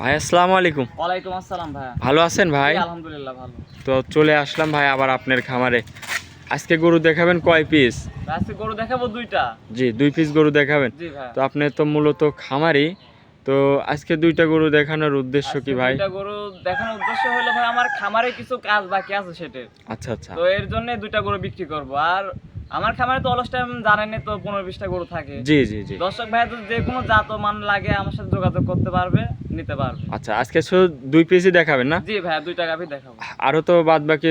ভাই আসসালামু আলাইকুম। ওয়ালাইকুম আসসালাম ভাইয়া। ভালো আছেন ভাই? আলহামদুলিল্লাহ ভালো। তো চলে আসলাম ভাই আবার আপনার খামারে। আজকে গরু দেখাবেন কয় পিস আজকে গরু দেখাবো দুইটা। জি দুই পিস গরু দেখাবেন। তো আপনি তো মূলত খামারি তো আজকে দুইটা গরু দেখানোর উদ্দেশ্য কি ভাই? দুইটা গরু দেখানোর উদ্দেশ্য হলো ভাই আমার খামারে কিছু কাজ বাকি আছে সেটা আচ্ছা আচ্ছা। তো এর জন্য দুইটা গরু বিক্রি করব। আর আমার খামারে তো অলস টাইম জানেনি তো পনেরো বিশটা গরু থাকে। জি জি জি। দর্শক ভাই তো যে কোনো জাত মান লাগে আমার সাথে যোগাযোগ করতে পারবে নিতে পারবে। আচ্ছা আজকে শুধু দুই পিসই দেখাবেন না? জি ভাইয়া দুইটা গাভি দেখাবো। আরও তো বাদ বাকি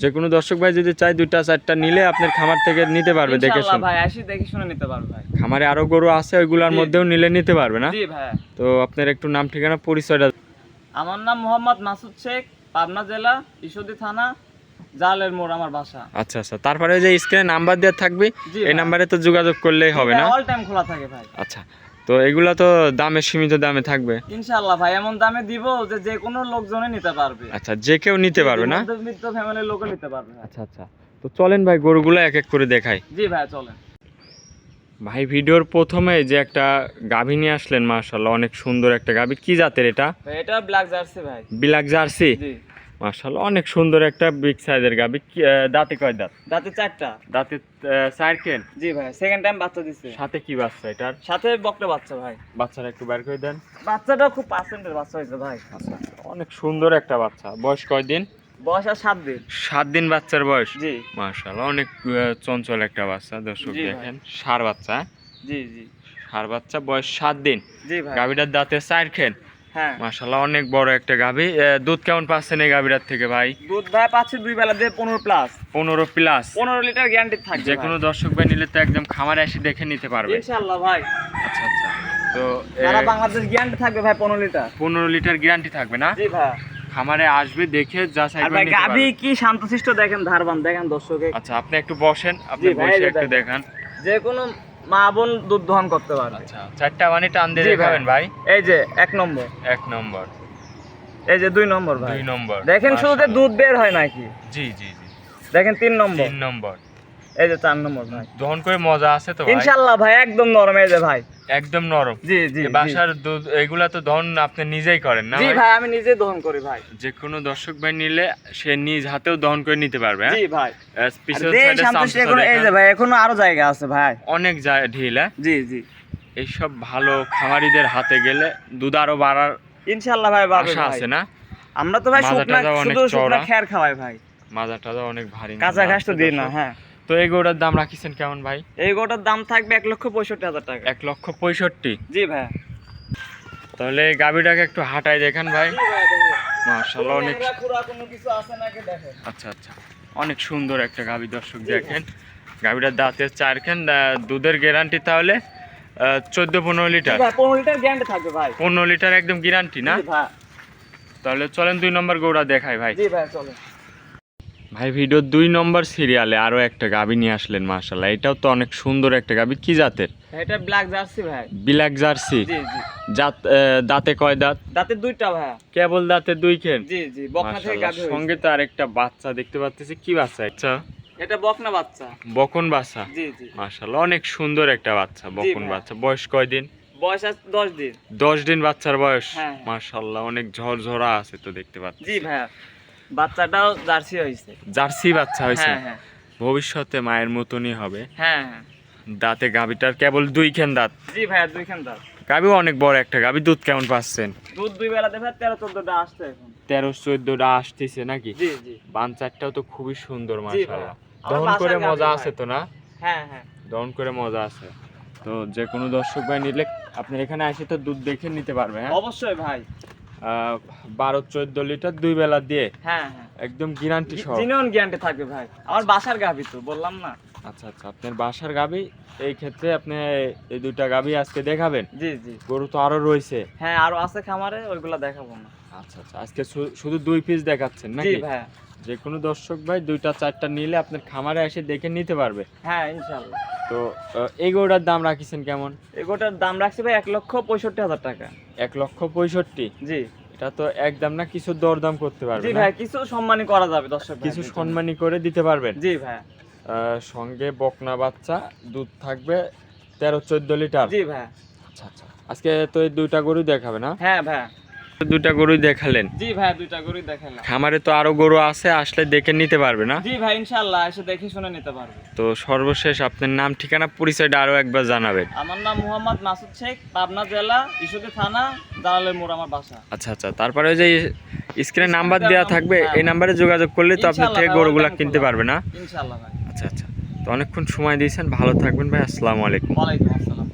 যে- কোনো দর্শক ভাই যদি চায় দুইটা চারটা নিলে আপনার খামার থেকে নিতে পারবে দেখে শুনে। ভাই আসি দেখে শুনে নিতে পারবে ভাই। খামারে আরও গরু আছে ওইগুলোর। মধ্যেও নিলে নিতে পারবে না? জি ভাই। তো আপনার একটু নাম ঠিকানা পরিচয়টা আমার নাম মোহাম্মদ মাসুদ শেখ পাবনা জেলা ঈশ্বরদী থানা জালের মোড় আমার বাসা। আচ্ছা আচ্ছা। তারপরে যে স্ক্রিনে নাম্বার দেওয়া থাকবে এই নাম্বারে তো যোগাযোগ করলেই হবে না? অল টাইম খোলা থাকে ভাই। আচ্ছা। তো এগুলা তো দামে সীমিত দামে থাকবে? ইনশাআল্লাহ ভাই এমন দামে দিব যে যে কোনো লোকজনে নিতে পারবে। আচ্ছা যে কেউ নিতে পারবে না? মধ্যবিত্ত ফ্যামিলির লোকও নিতে পারবে আচ্ছা আচ্ছা। তো চলেন ভাই গরুগুলো এক এক করে দেখাই। জি ভাই চলেন। ভাই ভিডিওর প্রথমে যে একটা গাভী নিয়ে আসলেন মার্শাল্লাহ অনেক সুন্দর একটা গাভী। কি জাতের এটা? এটা ব্ল্যাক জার্সি ভাই। বিলাক জার্সি জি মার্শাল্লাহ অনেক সুন্দর একটা বিগ সাইজের গাবি। দাঁতে কয় দাঁত? দাঁতে চারটা। দাঁতে সাইকেল জি ভাই সেকেন্ড টাইম বাচ্চা দিচ্ছে সাথে কি বাচ্চা এটার? সাথে বকটা বাচ্চা ভাই। বাচ্চাটা একটু বের করে দেন। বাচ্চাটা খুব পার্সেন্টের বাচ্চা হয়েছে ভাই। আচ্ছা অনেক সুন্দর একটা বাচ্চা। বয়স কয় দিন? বয়স আর সাত দিন। সাত দিন বাচ্চার বয়স? জি। মার্শাল্লাহ অনেক চঞ্চল একটা বাচ্চা দর্শক দেখেন। সার বাচ্চা হ্যাঁ? জি জি। সার বাচ্চা বয়স সাত দিন। জি ভাই। গাভীটার দাঁতে চার খেন হ্যাঁ। মার্শাল্লাহ অনেক বড় একটা গাভী। দুধ কেমন পাচ্ছেন এই গাভীটার থেকে ভাই? দুধ ভাই পাচ্ছি দুই বেলা দিয়ে পনেরো প্লাস পনেরো প্লাস পনেরো লিটার গ্যারান্টি থাকবে যে কোনো দর্শক ভাই নিলে তো একদম খামারে এসে দেখে নিতে পারবে। ইনশাআল্লাহ ভাই। আচ্ছা আচ্ছা। তো সারা বাংলাদেশ গ্যারান্টি থাকবে ভাই পনেরো লিটার পনেরো লিটার গ্যারান্টি থাকবে না? জি ভাই। খামারে আসবে দেখে আর করে নিতে গাবি কি শান্তশিষ্ট দেখেন ধারবান দেখেন দর্শকে। আচ্ছা আপনি একটু বসেন আপনি বসে একটু। দেখান। যে কোনো মা বোন দুধ দহন করতে পারবে। আচ্ছা চারটা মানে টান দিয়ে। দেখাবেন ভাই। এই যে এক নম্বর। এক নম্বর। এই যে দুই নম্বর ভাই। দুই নম্বর। দেখেন শুধু যে দুধ বের হয় নাকি? জি জি জি। দেখেন তিন নম্বর। তিন নম্বর। এই যে চার নম্বর ভাই। দহন করে মজা আছে তো ভাই। ইনশাআল্লাহ ভাই একদম নরম। এই যে ভাই একদম নরম। জি জি বাসার দুধ এগুলা তো দহন আপনি নিজেই করেন না জি ভাই? আমি নিজে দহন করি ভাই। যে কোনো দর্শক ভাই নিলে সে নিজ হাতেও দহন করে নিতে পারবে হ্যাঁ? জি ভাই। পিছনের সাইডে এখনও এই যে ভাই এখনও আরও জায়গা আছে ভাই। অনেক জায়গা ঢিল হ্যাঁ? জি জি। এইসব ভালো খামারিদের হাতে গেলে দুধ আরও বাড়ার ইনশাআল্লাহ ভাই পাবে আশা আছে না? আমরা তো ভাই শুকনা শুধু শুকনা। খেয়ার খাওয়াই ভাই। মাজাটা অনেক ভারী কাঁচা ঘাস তো দিই না হ্যাঁ। তো এই গরুটার দাম রাখিছেন কেমন ভাই? এই গোটার দাম থাকবে এক লক্ষ পঁয়ষট্টি হাজার টাকা। এক লক্ষ পঁয়ষট্টি? জি ভাই তাহলে এই গাবিটাকে একটু হাঁটাই দেখান ভাই। মার্শাল্লাহ অনেক কোনো কিছু আছে নাকি দেখেন? আচ্ছা আচ্ছা। অনেক সুন্দর একটা গাবি দর্শক দেখেন। গাবিটার দাঁতের চারখান দুধের গ্যারান্টি তাহলে চোদ্দ পনেরো লিটার। ভাই পনেরো লিটার গ্যারান্টি থাকবে ভাই। পনেরো লিটার একদম গ্যারান্টি না? তাহলে চলেন দুই নম্বর গৌড়া দেখাই ভাই। জি ভাই চলো ভাই ভিডিওর দুই নম্বর সিরিয়ালে আরও একটা গাবি নিয়ে আসলেন মার্শাল্লাহ এটাও তো অনেক সুন্দর একটা গাবি। কি জাতের? এটা ব্ল্যাক জার্সি ভাই। বিলাক জার্সি জি জি। জাত আহ, দাঁতে কয় দাঁত? দুইটা ভাই। কেবল দাঁতে দুই খেন জি জি বকনা থেকে মাশাআল্লাহ, সঙ্গে তো আরেকটা বাচ্চা দেখতে কি বাচ্চা আচ্ছা এটা বকনা বাচ্চা। বকন বাচ্চা? জি জি। মাশাল্লাহ অনেক সুন্দর একটা বাচ্চা বকন। বাচ্চা। বয়স কয় দিন? বয়স আছে দশ দিন। দশ দিন বাচ্চার বয়স? হ্যাঁ। মাশাল্লাহ অনেক ঝরঝরা আছে তো দেখতে পাচ্ছি। জি ভাই। বাচ্চাটাও জার্সি হয়েছে। জার্সি বাচ্চা হয়েছে? হ্যাঁ হ্যাঁ। ভবিষ্যতে মায়ের মতনই হবে। হ্যাঁ হ্যাঁ। দাঁতে গাবিটার কেবল দুই খেন দাঁত। জি ভাইয়া দুইখান দাঁত। গাবি অনেক বড় একটা গাবি দুধ কেমন পাচ্ছেন? দুধ দুই বেলা দেবে তেরো চোদ্দটা আসছে এখন। তেরো চোদ্দটা আসতেছে নাকি? জি জি। বান চারটাও তো খুবই সুন্দর জি মাশাল্লাহ দহন করে মজা আছে তো না? হ্যাঁ হ্যাঁ। দহন করে মজা আছে। তো যে কোনো দর্শক ভাই নিলে আপনার এখানে এসে তো দুধ দেখে নিতে পারবে হ্যাঁ? অবশ্যই ভাই। বারো চোদ্দ লিটার দুই বেলা দিয়ে। হ্যাঁ হ্যাঁ। একদম গ্যারান্টি সহ। জিনিয়ন গ্যারান্টি থাকবে ভাই। আমার বাসার গাভি তো বললাম না। আচ্ছা আচ্ছা আপনার বাসার গাবি এই ক্ষেত্রে আপনি এই দুইটা গাবি আজকে দেখাবেন। জি জি। গরু তো আরও রয়েছে। হ্যাঁ আরও আছে খামারে ওইগুলা দেখাবো না। আচ্ছা আচ্ছা আজকে শুধু দুই পিস দেখাচ্ছেন জি নাকি? ভাই। যে কোনো দর্শক ভাই দুইটা চারটা নিলে আপনার খামারে এসে দেখে নিতে পারবে। হ্যাঁ ইনশাল্লাহ তো এই গরুটার দাম রাখিছেন কেমন? এগোটার দাম রাখছি ভাই এক লক্ষ পঁয়ষট্টি হাজার টাকা। এক লক্ষ পঁয়ষট্টি? জি। এটা তো একদম না কিছু দরদাম করতে পারবে জি ভাই কিছু সম্মানই করা যাবে দর্শক কিছু সম্মানী করে দিতে পারবেন। জি ভাই। সঙ্গে বকনা বাচ্চা দুধ থাকবে তেরো চোদ্দ লিটার। জি ভাই। আচ্ছা আচ্ছা। আজকে তো এই দুইটা গরু দেখাবে না? হ্যাঁ ভাই। দুইটা গরুই দেখালেন। জি ভাই দুইটা গরুই দেখালাম। খামারে তো আরও গরু আছে আসলে দেখে নিতে পারবে না? জি ভাই ইনশাল্লাহ এসে দেখে শুনে নিতে পারবে। তো সর্বশেষ আপনার নাম ঠিকানা পরিচয়টা আরও একবার জানাবেন। আমার নাম মোহাম্মদ মাসুদ শেখ পাবনা জেলা থানা জালালের মোড় আমার বাসা। আচ্ছা আচ্ছা তারপরে ওই যে স্ক্রিনে নাম্বার দেওয়া থাকবে এই নাম্বারে যোগাযোগ করলে তো আপনার থেকে গরুগুলা কিনতে। পারবে না? ইনশাল্লাহ ভাই। আচ্ছা আচ্ছা তো অনেকক্ষণ সময় দিয়েছেন ভালো থাকবেন ভাই আসসালামু আলাইকুম। ওয়ালাইকুম আসসালাম।